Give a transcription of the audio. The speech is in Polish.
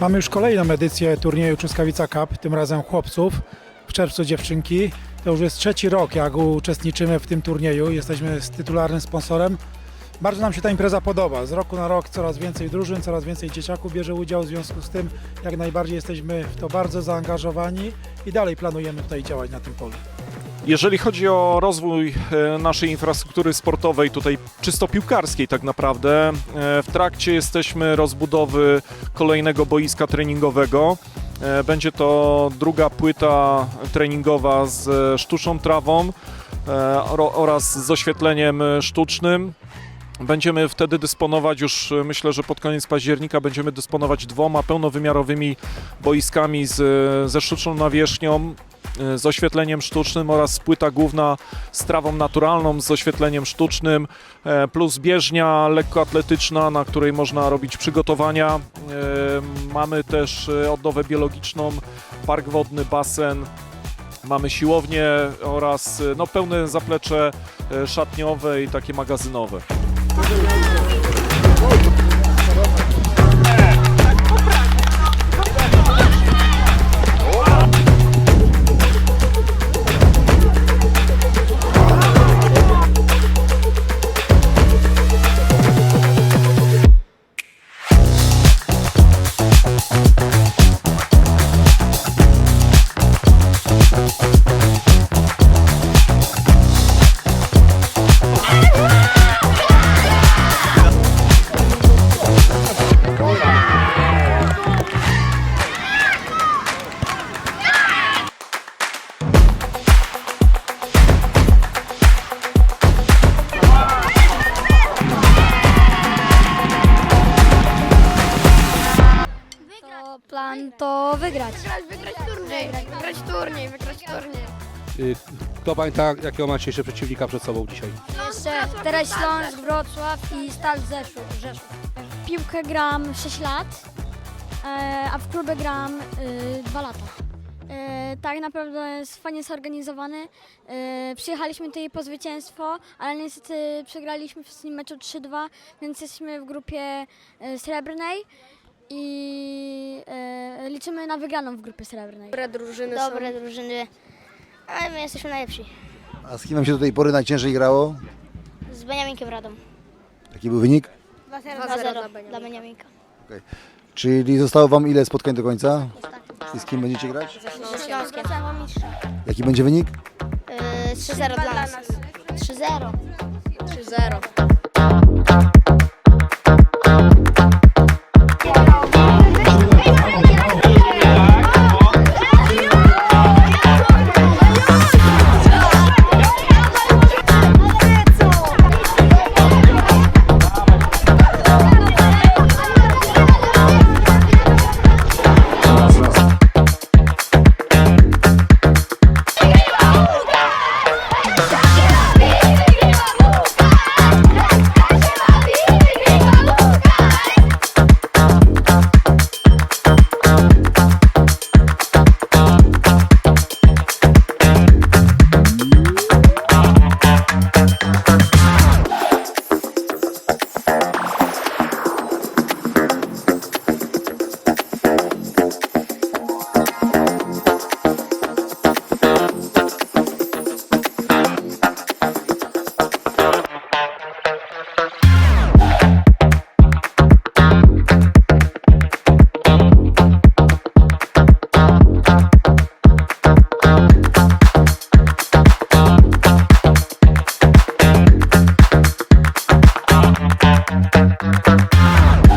Mamy już kolejną edycję turnieju Truskawica Cup, tym razem chłopców, w czerwcu dziewczynki. To już jest trzeci rok, jak uczestniczymy w tym turnieju. Jesteśmy tytularnym sponsorem. Bardzo nam się ta impreza podoba. Z roku na rok coraz więcej drużyn, coraz więcej dzieciaków bierze udział. W związku z tym jak najbardziej jesteśmy w to bardzo zaangażowani i dalej planujemy tutaj działać na tym polu. Jeżeli chodzi o rozwój e, naszej infrastruktury sportowej, tutaj czysto piłkarskiej tak naprawdę, e, w trakcie jesteśmy rozbudowy kolejnego boiska treningowego. E, Będzie to druga płyta treningowa z sztuczną trawą oraz z oświetleniem sztucznym. Będziemy wtedy dysponować już, myślę, że pod koniec października będziemy dysponować dwoma pełnowymiarowymi boiskami z, ze sztuczną nawierzchnią, z oświetleniem sztucznym oraz płyta główna z trawą naturalną, z oświetleniem sztucznym, e, plus bieżnia lekkoatletyczna, na której można robić przygotowania. E, Mamy też e, odnowę biologiczną, park wodny, basen. Mamy siłownię oraz e, no, pełne zaplecze e, szatniowe i takie magazynowe. To wygrać. Wygrać, wygrać turniej, wygrać turniej, wygrać turniej. Y, Kto pamięta, jakiego macie jeszcze przeciwnika przed sobą dzisiaj? Jeszcze teraz Śląsk, Wrocław i Stal Rzeszów. Rzeszów. W piłkę gram 6 lat, e, a w klubie gram 2 lata. E, Tak naprawdę jest fajnie zorganizowany. E, Przyjechaliśmy tutaj po zwycięstwo, ale niestety przegraliśmy w ostatnim meczu 3-2, więc jesteśmy w grupie e, srebrnej i e, liczymy na wygraną w grupie srebrnej. Dobre drużyny dobre drużyny, ale my jesteśmy najlepsi. A z kim wam się do tej pory najciężej grało? Z Beniaminkiem Radą. Jaki był wynik? 2-0 dla dla Beniaminka. Beniaminka. Czyli zostało wam ile spotkań do końca? I z kim będziecie grać? Ze Śląskiem. Jaki będzie wynik? Yy, 3-0 dla nas. 3-0. 3-0. Wow.